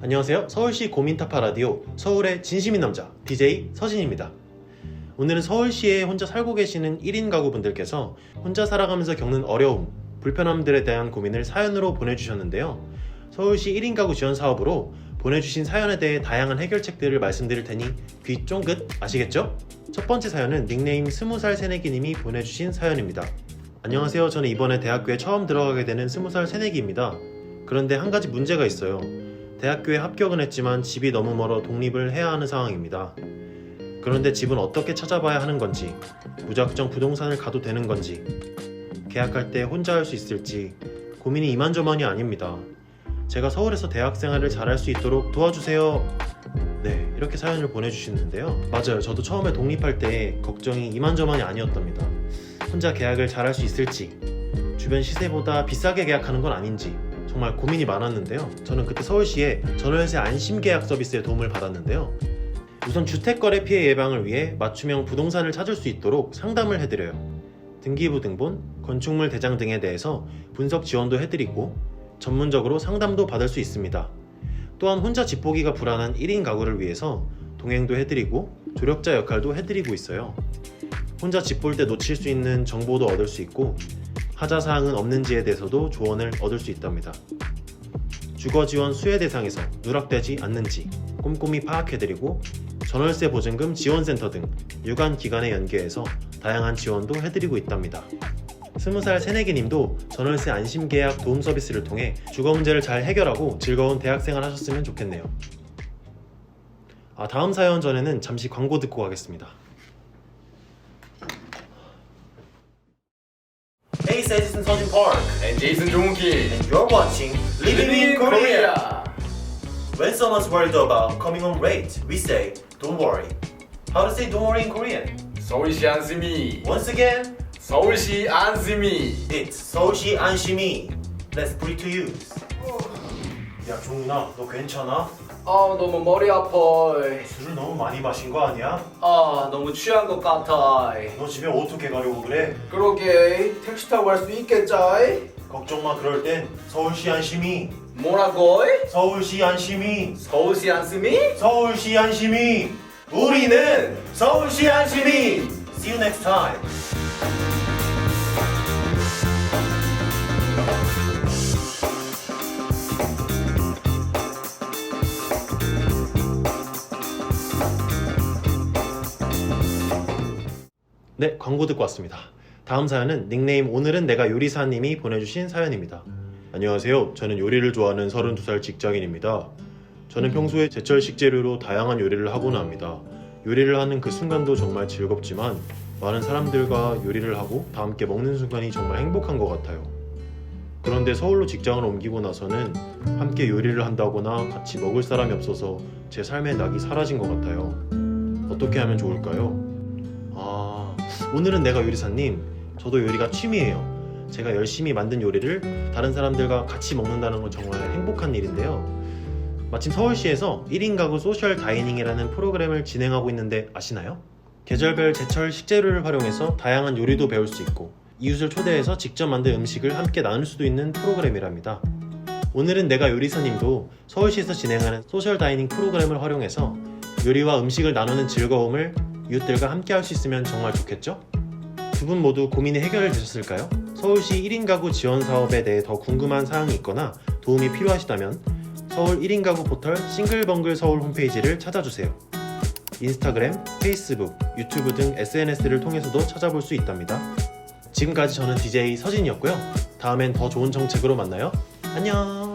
안녕하세요. 서울시 고민타파 라디오 서울의 진심인 남자 DJ 서진입니다. 오늘은 서울시에 혼자 살고 계시는 1인 가구분들께서 혼자 살아가면서 겪는 어려움, 불편함들에 대한 고민을 사연으로 보내주셨는데요. 서울시 1인 가구 지원 사업으로 보내주신 사연에 대해 다양한 해결책들을 말씀드릴 테니 귀 쫑긋 아시겠죠? 첫 번째 사연은 닉네임 20살 새내기님이 보내주신 사연입니다. 안녕하세요. 저는 이번에 대학교에 처음 들어가게 되는 20살 새내기입니다. 그런데 한 가지 문제가 있어요. 대학교에 합격은 했지만 집이 너무 멀어 독립을 해야 하는 상황입니다. 그런데 집은 어떻게 찾아봐야 하는 건지, 무작정 부동산을 가도 되는 건지, 계약할 때 혼자 할 수 있을지 고민이 이만저만이 아닙니다. 제가 서울에서 대학 생활을 잘할 수 있도록 도와주세요. 네, 이렇게 사연을 보내주시는데요. 맞아요. 저도 처음에 독립할 때 걱정이 이만저만이 아니었답니다. 혼자 계약을 잘할 수 있을지, 주변 시세보다 비싸게 계약하는 건 아닌지, 정말 고민이 많았는데요. 저는 그때 서울시에 전월세 안심 계약 서비스의 도움을 받았는데요. 우선 주택거래 피해 예방을 위해 맞춤형 부동산을 찾을 수 있도록 상담을 해드려요. 등기부 등본, 건축물 대장 등에 대해서 분석 지원도 해드리고 전문적으로 상담도 받을 수 있습니다. 또한 혼자 집 보기가 불안한 1인 가구를 위해서 동행도 해드리고 조력자 역할도 해드리고 있어요. 혼자 집 볼 때 놓칠 수 있는 정보도 얻을 수 있고 하자 사항은 없는지에 대해서도 조언을 얻을 수 있답니다. 주거 지원 수혜 대상에서 누락되지 않는지 꼼꼼히 파악해드리고 전월세 보증금 지원센터 등 유관 기관에 연계해서 다양한 지원도 해드리고 있답니다. 20살 새내기님도 전월세 안심 계약 도움 서비스를 통해 주거 문제를 잘 해결하고 즐거운 대학생활 하셨으면 좋겠네요. 아, 다음 사연 전에는 잠시 광고 듣고 가겠습니다. Hey, citizen Sojin Park, And Jason Jongki. and you're watching Living in Korea. When someone's worried about coming home late, we say, don't worry. How to say don't worry in Korean? 서울시 안심이. Once again, 서울시 안심이. it's 서울시 안심이. Let's put it to use. 야, 종훈아, 너 괜찮아? 아 너무 머리 아파 술을 너무 많이 마신 거 아니야? 아 너무 취한 것 같아 너 집에 어떻게 가려고 그래? 그러게 택시 타고 갈 수 있겠지 걱정 마, 그럴 땐 서울시 안심이. 뭐라고 서울시 안심이. 서울시 안심이? 서울시 안심이. 우리는 서울시 안심이. See you next time. 네, 광고 듣고 왔습니다. 다음 사연은 닉네임 오늘은 내가 요리사님이 보내주신 사연입니다. 안녕하세요. 저는 요리를 좋아하는 32살 직장인입니다. 저는 평소에 제철 식재료로 다양한 요리를 하곤 합니다. 요리를 하는 그 순간도 정말 즐겁지만 많은 사람들과 요리를 하고 다 함께 먹는 순간이 정말 행복한 것 같아요. 그런데 서울로 직장을 옮기고 나서는 함께 요리를 한다거나 같이 먹을 사람이 없어서 제 삶의 낙이 사라진 것 같아요. 어떻게 하면 좋을까요? 아, 오늘은 내가 요리사님. 저도 요리가 취미예요. 제가 열심히 만든 요리를 다른 사람들과 같이 먹는다는 건 정말 행복한 일인데요. 마침 서울시에서 1인 가구 소셜 다이닝이라는 프로그램을 진행하고 있는데 아시나요? 계절별 제철 식재료를 활용해서 다양한 요리도 배울 수 있고 이웃을 초대해서 직접 만든 음식을 함께 나눌 수도 있는 프로그램이랍니다. 오늘은 내가 요리사님도 서울시에서 진행하는 소셜 다이닝 프로그램을 활용해서 요리와 음식을 나누는 즐거움을 이웃들과 함께 할 수 있으면 정말 좋겠죠? 두 분 모두 고민이 해결되셨을까요? 서울시 1인 가구 지원 사업에 대해 더 궁금한 사항이 있거나 도움이 필요하시다면 서울 1인 가구 포털 싱글벙글 서울 홈페이지를 찾아주세요. 인스타그램, 페이스북, 유튜브 등 SNS를 통해서도 찾아볼 수 있답니다. 지금까지 저는 DJ 서진이었고요. 다음엔 더 좋은 정책으로 만나요. 안녕!